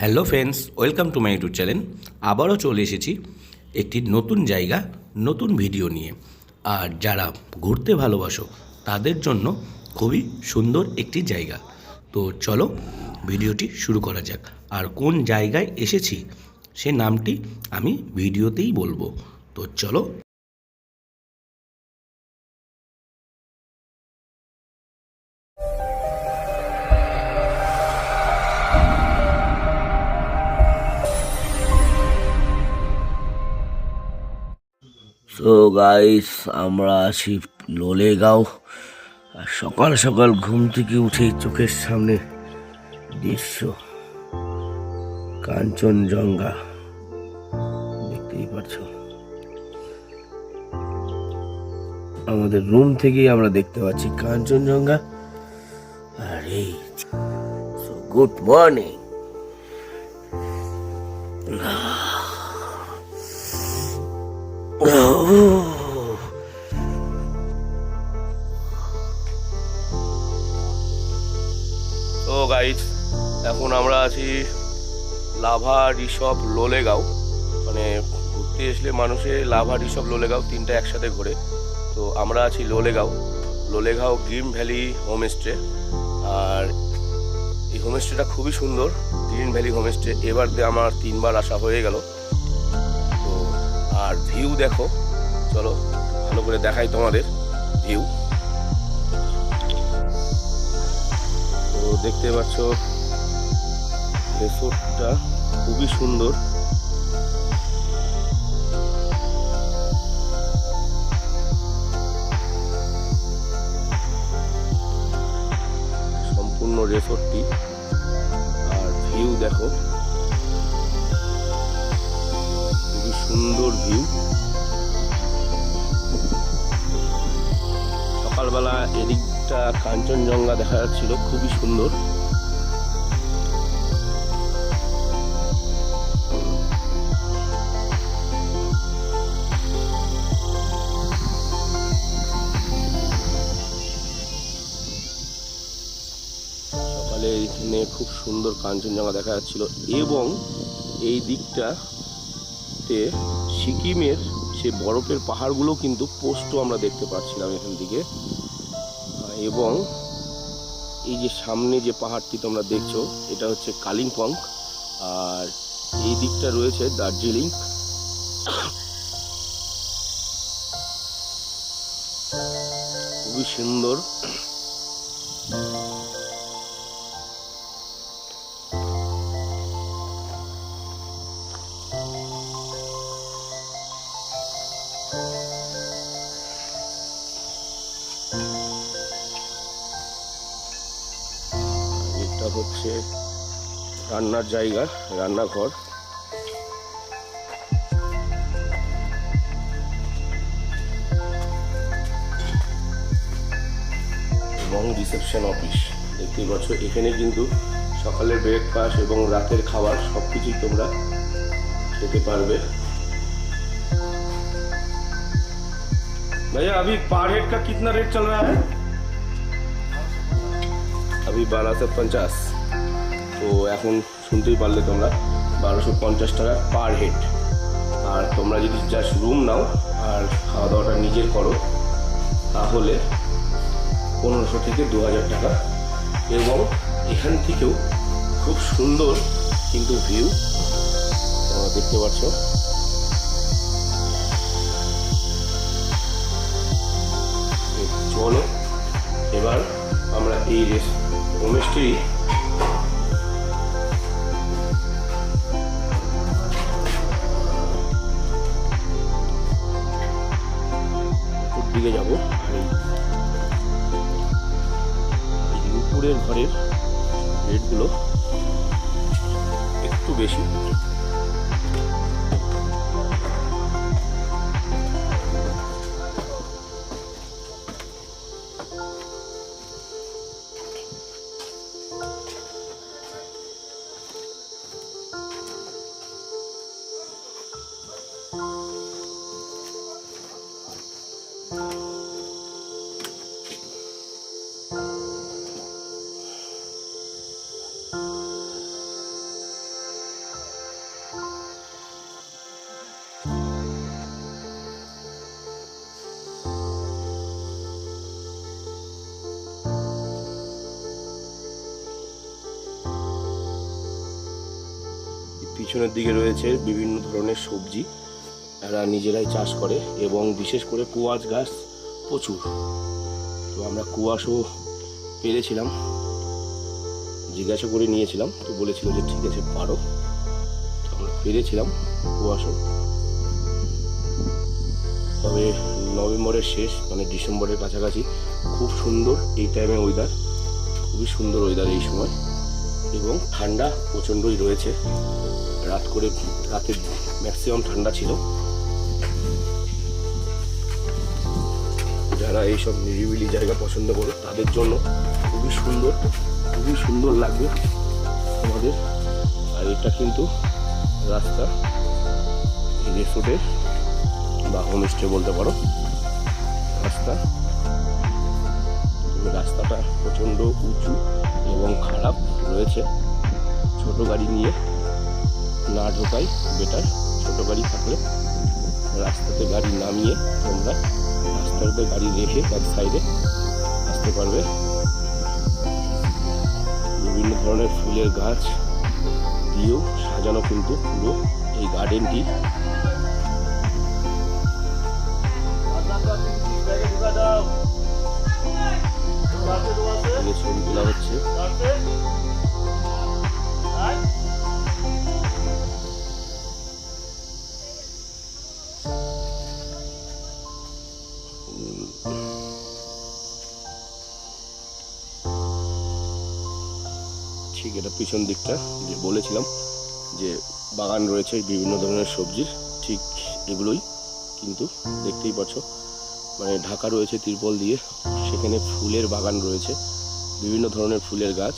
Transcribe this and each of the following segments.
Hello friends, welcome to my YouTube channel. আবারও চলে এসেছি একটি নতুন জায়গা, নতুন ভিডিও নিয়ে। আর যারা ঘুরতে ভালোবাসো, তাদের জন্য খুবই সুন্দর একটি জায়গা। তো চলো ভিডিওটি শুরু করা যাক। আর কোন জায়গায় এসেছি, সে নামটি আমি ভিডিওতেই বলব। তো চলো সো গাইস আমরা আছি লোলেগাঁও। আর সকাল সকাল ঘুম থেকে উঠে চোখের সামনে দৃশ্য, কাঞ্চনজঙ্ঘা। দেখতেই পাচ্ছ আমাদের রুম থেকেই আমরা দেখতে পাচ্ছি কাঞ্চনজঙ্ঘা। আর এই গুড মর্নিং তো গাইজ এখন আমরা আছি লাভা রিসপ লোলেগাঁও। মানে ঘুরতে আসলে মানুষে লাভা রিসপ লোলেগাঁও তিনটা একসাথে ঘোরে। তো আমরা আছি Lolegaon. Lolegaon green valley homestay. আর এই হোমস্টেটা খুবই সুন্দর, গ্রিন ভ্যালি হোমস্টে। এবার দিয়ে আমার তিনবার আসা হয়ে গেল। তো আর ভিউ দেখো। চলো, ভালো করে দেখাই তোমাদের ভিউ তো দেখতে পাচ্ছ রিসোর্টটা খুবই সুন্দর। সম্পূর্ণ রিসোর্টটি আর ভিউ দেখো। খুবই সুন্দর ভিউ এদিকটা কাঞ্চনজঙ্ঘা দেখা যাচ্ছিল, খুবই সুন্দর। সকালে এখানে খুব সুন্দর কাঞ্চনজঙ্ঘা দেখা যাচ্ছিল এবং এই দিকটাতে সিকিমের সে বরফের পাহাড়গুলো কিন্তু পোস্ট আমরা দেখতে পাচ্ছিলাম এখান থেকে। এবং এই যে সামনে যে পাহাড়টি তোমরা দেখছ, এটা হচ্ছে কালিম্পং। আর এই দিকটা রয়েছে দার্জিলিং। খুবই সুন্দর। হচ্ছে রান্নার জায়গা রান্নাঘর এবং রিসেপশন অফিস দেখতেই পাচ্ছ এখানে কিন্তু সকালের ব্রেকফাস্ট এবং রাতের খাবার সব কিছুই তোমরা খেতে পারবে भैया अभी पर हेड का कितना रेट चल रहा है अभी বারোশো পঞ্চাশ তো এখন শুনতেই পারলে তোমরা, বারোশো পঞ্চাশ টাকা পার হেড আর তোমরা যদি জাস্ট রুম নাও আর খাওয়া দাওয়াটা নিজের করো, তাহলে পনেরোশো থেকে দু হাজার টাকা। এবং এখান থেকেও খুব সুন্দর কিন্তু ভিউ তোমরা দেখতে পাচ্ছ। চলো, এবার আমরা এই রেস হোমস্টেই দিকে যাব। উপরের ঘরের রেটগুলো একটু বেশি। পিছনের দিকে রয়েছে বিভিন্ন ধরনের সবজি। এরা নিজেরাই চাষ করে এবং বিশেষ করে কুয়াশ গাছ প্রচুর। তো আমরা কুয়াশও পেরেছিলাম। জিজ্ঞাসা করে নিয়েছিলাম, তো বলেছিল যে ঠিক আছে, পারো। তো আমরা পেরেছিলাম কুয়াশও। তবে নভেম্বরের শেষ মানে ডিসেম্বরের কাছাকাছি খুব সুন্দর এই টাইমে ওয়েদার খুবই সুন্দর ওয়েদার এই সময়। এবং ঠান্ডা প্রচণ্ডই রয়েছে। রাত করে রাতে ম্যাক্সিমাম ঠান্ডা ছিল। যারা এইসব নিরিবিলি জায়গা পছন্দ করে, তাদের জন্য খুবই সুন্দর খুবই সুন্দর লাগবে আমাদের। আর এটা কিন্তু রাস্তা, রিসোর্টের বা হোমস্টে বলতে পারো। রাস্তা রাস্তাটা প্রচণ্ড উঁচু এবং খারাপ রয়েছে। ছোট গাড়ি নিয়ে না ঢোকাই, বেটার ছোট গাড়ি থাকলে রাস্তাতে গাড়ি নামিয়ে তোমরা রাস্তাতে গাড়ি রেখে এক সাইডে আসতে পারবে। বিভিন্ন ধরনের ফুলের গাছ দিয়েও সাজানো কিন্তু পুরো এই গার্ডেনটি। ছবি তোলা হচ্ছে। ঠিক এটা পিছন দিকটা, যে বলেছিলাম যে বাগান রয়েছে বিভিন্ন ধরনের সবজির, ঠিক এগুলোই কিন্তু দেখতেই পাচ্ছ মানে ঢাকা রয়েছে তিরপল দিয়ে, সেখানে ফুলের বাগান রয়েছে, বিভিন্ন ধরনের ফুলের গাছ।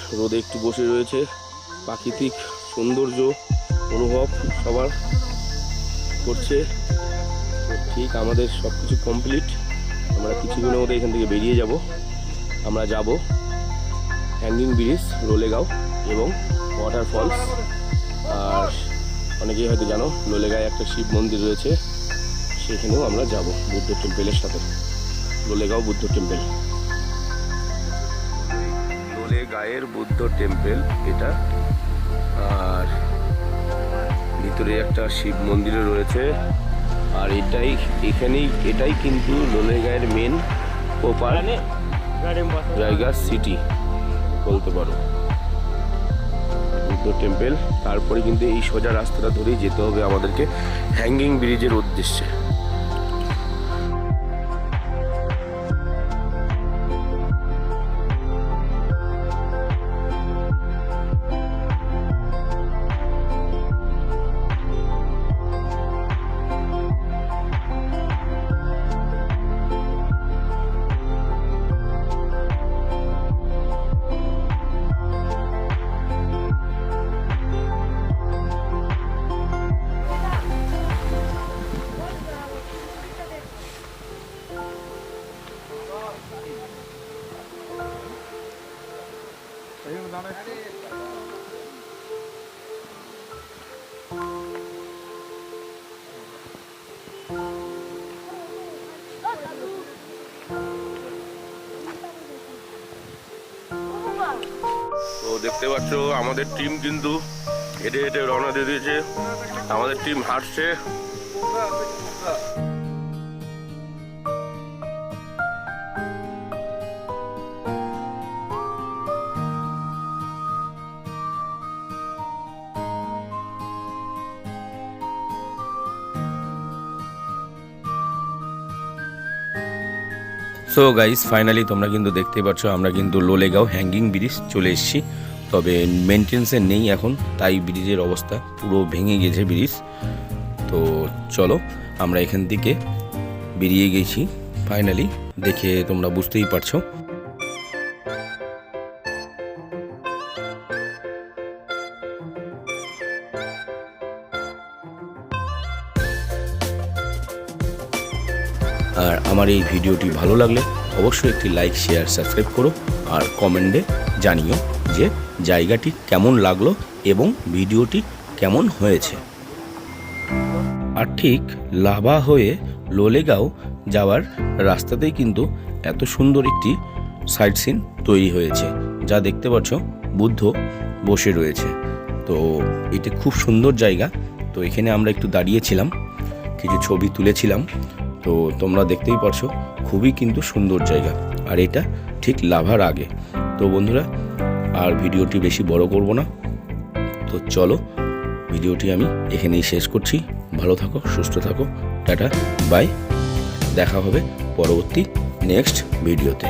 সবাই রোদে একটু বসে রয়েছে। প্রাকৃতিক সৌন্দর্য, অনুভব সবার করছে। ঠিক আমাদের সব কিছু কমপ্লিট আমরা কিছুদিনের মধ্যে এখান থেকে বেরিয়ে যাব। আমরা যাব হ্যাঙ্গিং ব্রিজ লোলেগাঁও এবং ওয়াটারফলস আর অনেকেই হয়তো জানো লোলেগাঁয়ে একটা শিব মন্দির রয়েছে। সেখানেও আমরা যাব বুদ্ধ টেম্পেলের সাথে। লোলেগাঁও বুদ্ধ টেম্পেল গায়ের বুদ্ধ টেম্পল এটা। আর ভিতরে একটা শিব মন্দিরও রয়েছে। আর এটাই এখানেই এটাই কিন্তু লোলে গায়ের মেন প্রপার জায়গা সিটি বলতে পারো। বুদ্ধ টেম্পল তারপরে কিন্তু এই সোজা রাস্তাটা ধরেই যেতে হবে আমাদেরকে হ্যাঙ্গিং ব্রিজের উদ্দেশ্যে। তো দেখতে পাচ্ছ আমাদের টিম কিন্তু হেঁটে হেঁটে রওনা দিয়ে দিয়েছে। আমাদের টিম হাঁটছে। সো গাইস ফাইনালি তোমরা কিন্তু দেখতেই পাচ্ছ আমরা কিন্তু লোলেগাঁও হ্যাঙ্গিং ব্রিজ চলে এসেছি। তবে মেনটেন্সে নেই এখন, তাই ব্রিজের অবস্থা পুরো ভেঙে গেছে ব্রিজ তো চলো, আমরা এখান থেকে বেরিয়ে গেছি ফাইনালি দেখে তোমরা বুঝতেই পারছ। আর আমার এই ভিডিওটি ভালো লাগলে অবশ্যই একটি লাইক শেয়ার সাবস্ক্রাইব করো আর কমেন্টে জানিও যে জায়গাটি কেমন লাগল এবং ভিডিওটি কেমন হয়েছে। আর ঠিক লাভা হয়ে লোলেগাঁও যাওয়ার রাস্তাতেই কিন্তু এত সুন্দর একটি সাইট সিন তৈরি হয়েছে, যা দেখতে পাচ্ছ বুদ্ধ বসে রয়েছে। তো এটি খুব সুন্দর জায়গা, তো এখানে আমরা একটু দাঁড়িয়েছিলাম, কিছু ছবি তুলেছিলাম। তো তোমরা দেখতেই পারছ, খুবই কিন্তু সুন্দর জায়গা। আর এটা ঠিক লাভার আগে। তো বন্ধুরা, আর ভিডিওটি বেশি বড় করব না। তো চলো, ভিডিওটি আমি এখানেই শেষ করছি। ভালো থাকো, সুস্থ থাকো। Tata, bye. দেখা হবে পরবর্তী নেক্সট ভিডিওতে